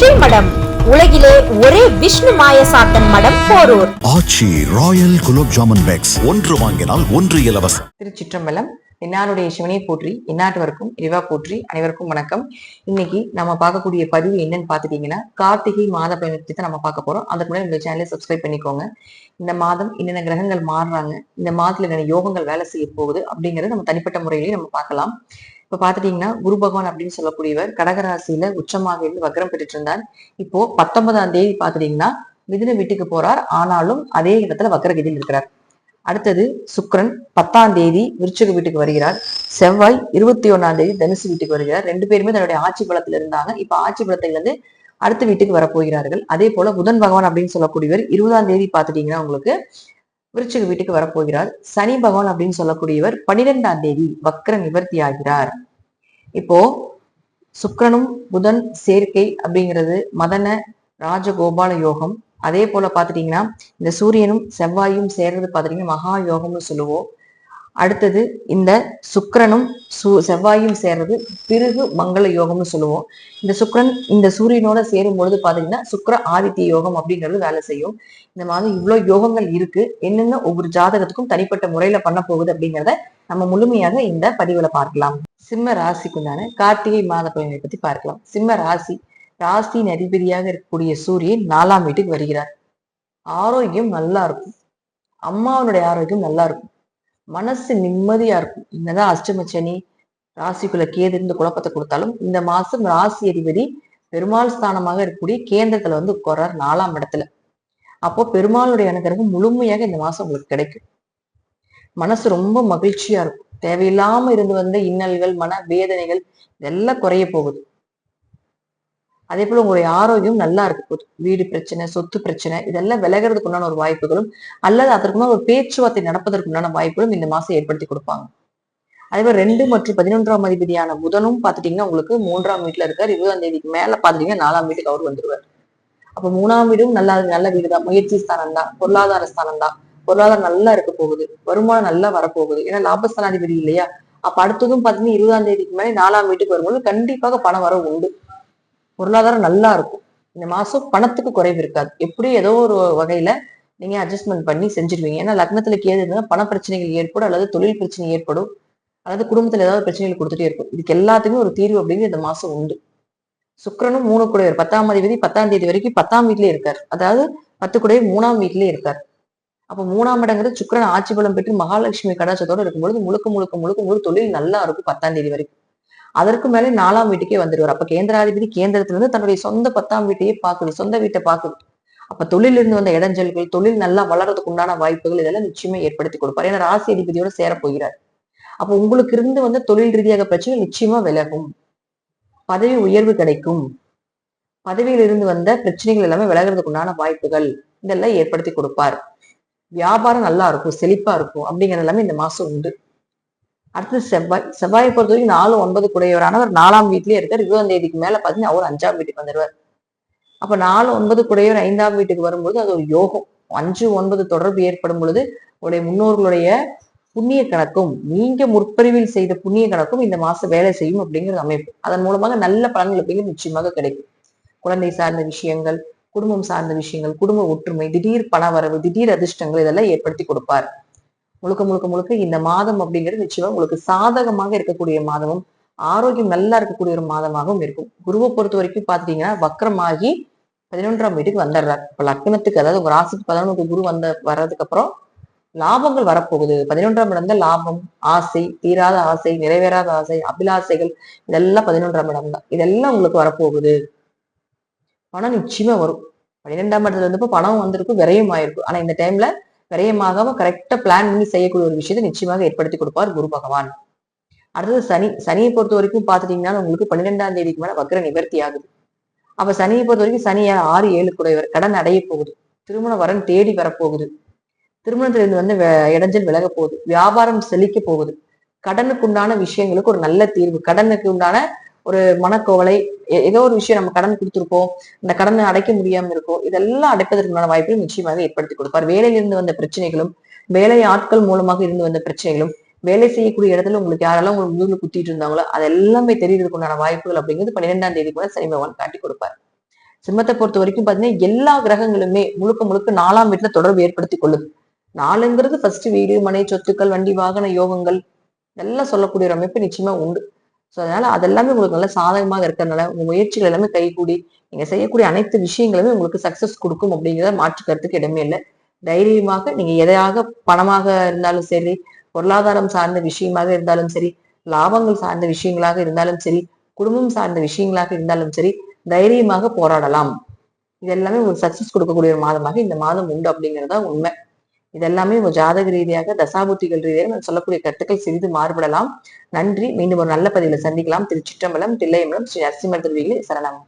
ஸ்ரீமடம் உலகிலே ஒரே விஷ்ணு மாயசாத்தன் மடம் Porur. Aachi royal gulab jamun packs. ஒன்று வாங்கினால் ஒன்று இலவசம். திருச்சிற்றம்பலம் என்னாருடைய சிவனையை போற்றி எந்நாட்டவருக்கும் இறைவா போற்றி அனைவருக்கும் வணக்கம். இன்னைக்கு நம்ம பார்க்கக்கூடிய பதிவு என்னன்னு பார்த்துட்டீங்கன்னா கார்த்திகை மாத பயணத்தை தான் நம்ம பார்க்க போறோம். அதுக்கு முன்னாடி இந்த சேனலை சப்ஸ்கிரைப் பண்ணிக்கோங்க. இந்த மாதம் என்னென்ன கிரகங்கள் மாறுறாங்க இந்த மாதத்துல என்னென்ன யோகங்கள் வேலை செய்ய போகுது அப்படிங்கறத நம்ம தனிப்பட்ட முறையிலேயே நம்ம பார்க்கலாம். இப்ப பாத்துட்டீங்கன்னா குரு பகவான் அப்படின்னு சொல்லக்கூடியவர் கடகராசியில உச்சமாக இருந்து வக்ரம் பெற்றுட்டு இருந்தார் இப்போ பத்தொன்பதாம் தேதி பாத்துட்டீங்கன்னா மிதுன வீட்டுக்கு போறார். ஆனாலும் அதே இடத்துல வக்ரகதியில் இருக்கிறார். அடுத்தது சுக்ரன் பத்தாம் தேதி விருச்சக வீட்டுக்கு வருகிறார். செவ்வாய் இருபத்தி ஒன்னாம் தேதி தனுசு வீட்டுக்கு வருகிறார். ரெண்டு பேருமே தன்னுடைய ஆட்சி பலத்துல இருந்தாங்க. இப்ப ஆட்சி பலத்துல இருந்து அடுத்த வீட்டுக்கு வரப்போகிறார்கள். அதே போல புதன் பகவான் அப்படின்னு சொல்லக்கூடியவர் இருபதாம் தேதி பாத்துட்டீங்கன்னா உங்களுக்கு விருச்சிக வீட்டுக்கு வரப்போகிறார். சனி பகவான் அப்படின்னு சொல்லக்கூடியவர் பனிரெண்டாம் தேதி வக்ர நிவர்த்தி ஆகிறார். இப்போ சுக்கரனும் புதன் சேர்க்கை அப்படிங்கிறது மதன ராஜகோபால யோகம். அதே போல பாத்துட்டீங்கன்னா இந்த சூரியனும் செவ்வாயும் சேர்றது பாத்துட்டீங்கன்னா மகா யோகம்னு சொல்லுவோம். அடுத்தது இந்த சுக்கரனும் சு செவ்வாயும் சேர்றது பிறகு மங்கள யோகம்னு சொல்லுவோம். இந்த சுக்கரன் இந்த சூரியனோட சேரும் பொழுது பாத்தீங்கன்னா சுக்கர ஆதித்ய யோகம் அப்படிங்கிறது வேலை செய்யும். இந்த மாதிரி இவ்வளவு யோகங்கள் இருக்கு. என்னென்ன ஒவ்வொரு ஜாதகத்துக்கும் தனிப்பட்ட முறையில பண்ண போகுது அப்படிங்கிறத நம்ம முழுமையாக இந்த பதிவுல பார்க்கலாம். சிம்ம ராசிக்குண்டான கார்த்திகை மாத பயனை பத்தி பார்க்கலாம். சிம்ம ராசி ராசியின் அதிபதியாக இருக்கக்கூடிய சூரியன் நாலாம் வீட்டுக்கு வருகிறார். ஆரோக்கியம் நல்லா இருக்கும். அம்மாவனுடைய ஆரோக்கியம் நல்லா இருக்கும். மனசு நிம்மதியா இருக்கும். என்னதான் அஷ்டம சனி ராசிக்குள்ள கேது இருந்து குழப்பத்தை கொடுத்தாலும் இந்த மாசம் ராசி அதிபதி பெருமாள் ஸ்தானமாக இருக்கக்கூடிய கேந்திரத்துல வந்து உட்கார்றார் நாலாம் இடத்துல. அப்போ பெருமாளுடைய அனுகிரகம் முழுமையாக இந்த மாசம் உங்களுக்கு கிடைக்கும். மனசு ரொம்ப மகிழ்ச்சியா இருக்கும். தேவையில்லாம இருந்து வந்த இன்னல்கள் மன வேதனைகள் இதெல்லாம் குறைய போகுது. அதே போல உங்களுடைய ஆரோக்கியம் நல்லா இருக்க. போகுது வீடு பிரச்சனை சொத்து பிரச்சனை இதெல்லாம் விலகிறதுக்கு உண்டான ஒரு வாய்ப்புகளும் அல்லது அதற்குமான ஒரு பேச்சுவார்த்தை நடப்பதற்கு உண்டான வாய்ப்புகளும் இந்த மாசம் ஏற்படுத்தி கொடுப்பாங்க. அதே மாதிரி ரெண்டு மற்றும் பதினொன்றாம் அதிபதியான புதனும் பாத்துட்டீங்கன்னா உங்களுக்கு மூன்றாம் வீட்டுல இருக்கார். இருபதாம் தேதிக்கு மேல பாத்துட்டீங்கன்னா நாலாம் வீட்டுக்கு அவர் வந்துருவார். அப்ப மூணாம் வீடும் நல்லா நல்ல வீடு தான் முயற்சி ஸ்தானம் தான் பொருளாதார ஸ்தானம் தான் பொருளாதாரம் நல்லா இருக்க போகுது. வருமானம் நல்லா வரப்போகுது. ஏன்னா லாபஸ்தானாதிபதி இல்லையா? அப்ப அடுத்ததும் பாத்தீங்கன்னா இருபதாம் தேதிக்கு மேலே நாலாம் வீட்டுக்கு வரும்போது கண்டிப்பாக பணம் வர உண்டு. பொருளாதாரம் நல்லா இருக்கும். இந்த மாசம் பணத்துக்கு குறைவு இருக்காது. எப்படி ஏதோ ஒரு வகையில நீங்க அட்ஜஸ்ட்மெண்ட் பண்ணி செஞ்சிருவீங்க. ஏன்னா லக்னத்துல கேது இருந்தா பண பிரச்சனைகள் ஏற்படும் அல்லது தொழில் பிரச்சனை ஏற்படும் அல்லது குடும்பத்துல ஏதாவது பிரச்சனைகள் கொடுத்துட்டே இருக்கும். இதுக்கு எல்லாத்துக்குமே ஒரு தீர்வு அப்படிங்கிறது இந்த மாசம் உண்டு. சுக்கரனும் மூணு குடையவர் பத்தாம் அதிபதி பத்தாம் தேதி வரைக்கும் பத்தாம் வீட்லயே இருக்கார். அதாவது பத்து குடையவர் மூணாம் வீட்லயே இருக்கார். அப்ப மூணாம் இடங்கிறது சுக்கிரன் ஆட்சி பலம் பெற்று மகாலட்சுமி கடாச்சத்தோட இருக்கும்பொழுது முழுக்க முழுக்க முழுக்க முழு தொழில் நல்லா இருக்கும் பத்தாம் தேதி வரைக்கும். அதற்கு மேலே நாலாம் வீட்டுக்கே வந்துடுவார். அப்ப கேந்திராதிபதி கேந்திரத்துல இருந்து தன்னுடைய சொந்த பத்தாம் வீட்டையே பாக்குது சொந்த வீட்டை பாக்குது அப்ப தொழில இருந்து வந்த இடைஞ்சல்கள் தொழில் நல்லா வளர்றதுக்கு உண்டான வாய்ப்புகள் இதெல்லாம் நிச்சயமா ஏற்படுத்தி கொடுப்பார். ஏன்னா ராசி அதிபதியோட சேர போகிறார் அப்ப உங்களுக்கு இருந்து வந்த தொழில் ரீதியாக பிரச்சனை நிச்சயமா விலகும். பதவி உயர்வு கிடைக்கும். பதவியில் இருந்து வந்த பிரச்சனைகள் எல்லாமே விலகிறதுக்கு உண்டான வாய்ப்புகள் இதெல்லாம் ஏற்படுத்தி கொடுப்பார். வியாபாரம் நல்லா இருக்கும் செழிப்பா இருக்கும் அப்படிங்கிறது எல்லாமே இந்த மாசம் உண்டு. அடுத்து செவ்வாய் செவ்வாயை பொறுத்த வரைக்கும் நாலு ஒன்பது குடையவரானவர் நாலாம் வீட்லயே இருக்கார். இருபதாம் தேதிக்கு மேல பாத்தீங்கன்னா அவர் அஞ்சாம் வீட்டுக்கு வந்துடுவார் அப்ப நாலு ஒன்பது குடையவர் ஐந்தாம் வீட்டுக்கு வரும்போது அது ஒரு யோகம். அஞ்சு ஒன்பது தொடர்பு ஏற்படும் பொழுது உங்களுடைய முன்னோர்களுடைய புண்ணிய கணக்கும் நீங்க முற்பறிவில் செய்த புண்ணிய கணக்கும் இந்த மாசம் வேலை செய்யும் அப்படிங்கிறது அமைப்பு. அதன் மூலமாக நல்ல பலன்கள் அப்படிங்கிறது நிச்சயமாக கிடைக்கும். குழந்தை சார்ந்த விஷயங்கள் குடும்பம் சார்ந்த விஷயங்கள் குடும்ப ஒற்றுமை திடீர் பணவரவு திடீர் அதிர்ஷ்டங்கள் இதெல்லாம் ஏற்படுத்தி கொடுப்பார். முழுக்க முழுக்க முழுக்க இந்த மாதம் அப்படிங்கிறது நிச்சயமா உங்களுக்கு சாதகமாக இருக்கக்கூடிய மாதமும் ஆரோக்கியம் நல்லா இருக்கக்கூடிய ஒரு மாதமாகவும் இருக்கும். குருவை பொறுத்த வரைக்கும் பாத்தீங்கன்னா வக்கரமாகி பதினொன்றாம் வீட்டுக்கு வந்துடுறார். இப்ப லக்னத்துக்கு அதாவது உங்க ராசிக்கு பதினொன்று குரு வந்த வர்றதுக்கு அப்புறம் லாபங்கள் வரப்போகுது. பதினொன்றாம் இடம் தான் லாபம் ஆசை தீராத ஆசை நிறைவேறாத ஆசை அபிலாசைகள் இதெல்லாம் பதினொன்றாம் இடம் தான். இதெல்லாம் உங்களுக்கு வரப்போகுது. பணம் நிச்சயமா வரும். பன்னிரெண்டாம் இடத்துல இருந்தப்போ பணம் வந்திருக்கும் விரையும் ஆயிருக்கும். ஆனா இந்த டைம்ல விரயமாகாம கரெக்டா பிளான் பண்ணி செய்யக்கூடிய ஒரு விஷயத்தை நிச்சயமாக ஏற்படுத்தி கொடுப்பார் குரு பகவான். அடுத்தது சனி சனியை பொறுத்த வரைக்கும் பாத்துட்டீங்கன்னா உங்களுக்கு பன்னிரெண்டாம் தேதிக்கு மேல வக்ர நிவர்த்தி ஆகுது. அப்ப சனியை பொறுத்த வரைக்கும் சனி ஆறு ஏழு குடையவர் கடன் அடைய போகுது. திருமண வரன் தேடி வரப்போகுது. திருமணத்திலிருந்து வந்து இடைஞ்சல் விலக போகுது. வியாபாரம் செழிக்க போகுது. கடனுக்கு உண்டான விஷயங்களுக்கு ஒரு நல்ல தீர்வு. கடனுக்கு உண்டான ஒரு மனக்கோவலை ஏதோ ஒரு விஷயம் நம்ம கடன் கொடுத்துருக்கோம். அந்த கடனை அடைக்க முடியாம இருக்கும். இதெல்லாம் அடைப்பதற்கு வாய்ப்பையும் நிச்சயமாக ஏற்படுத்தி கொடுப்பார். வேலையிலிருந்து வந்த பிரச்சனைகளும் வேலை ஆட்கள் மூலமாக இருந்து வந்த பிரச்சனைகளும் வேலை செய்யக்கூடிய இடத்துல உங்களுக்கு யாரெல்லாம் உங்களுக்கு முதுகுல குத்திட்டு இருந்தாங்களோ அது எல்லாமே தெரியறதுக்குண்டான வாய்ப்புகள் அப்படிங்கிறது பன்னிரெண்டாம் தேதி கூட சனி பகவான் காட்டி கொடுப்பார். சிம்மத்தை பொறுத்த வரைக்கும் பாத்தீங்கன்னா எல்லா கிரகங்களுமே முழுக்க முழுக்க நாலாம் வீட்டுல தொடர்பு ஏற்படுத்தி கொள்ளுது. நாலுங்கிறது ஃபர்ஸ்ட் வீடு மனை சொத்துக்கள் வண்டி வாகன யோகங்கள் நல்லா சொல்லக்கூடிய ஒரு அமைப்பு நிச்சயமா உண்டு. ஸோ அதனால அதெல்லாமே உங்களுக்கு நல்ல சாதகமாக இருக்கிறதுனால உங்க முயற்சிகள் எல்லாமே கைகூடி நீங்க செய்யக்கூடிய அனைத்து விஷயங்களுமே உங்களுக்கு சக்சஸ் கொடுக்கும் அப்படிங்கிறத மாற்று கருத்துக்கு இடமே இல்லை. தைரியமாக நீங்க எதையாக பணமாக இருந்தாலும் சரி பொருளாதாரம் சார்ந்த விஷயமாக இருந்தாலும் சரி லாபங்கள் சார்ந்த விஷயங்களாக இருந்தாலும் சரி குடும்பம் சார்ந்த விஷயங்களாக இருந்தாலும் சரி தைரியமாக போராடலாம். இது எல்லாமே உங்களுக்கு சக்சஸ் கொடுக்கக்கூடிய ஒரு மாதமாக இந்த மாதம் உண்டு அப்படிங்கிறதா உண்மை. இதெல்லாமே உங்க ஜாதக ரீதியாக தசாபுத்திகள் ரீதியாக நான் சொல்லக்கூடிய கருத்துக்கள் சிறிது மாறுபடலாம். நன்றி. மீண்டும் ஒரு நல்ல பதிவில் சந்திக்கலாம். திருச்சிற்றம்பலம் தில்லையம்பலம் ஸ்ரீ நரசிம்மர் திருவிகளே சரணம்.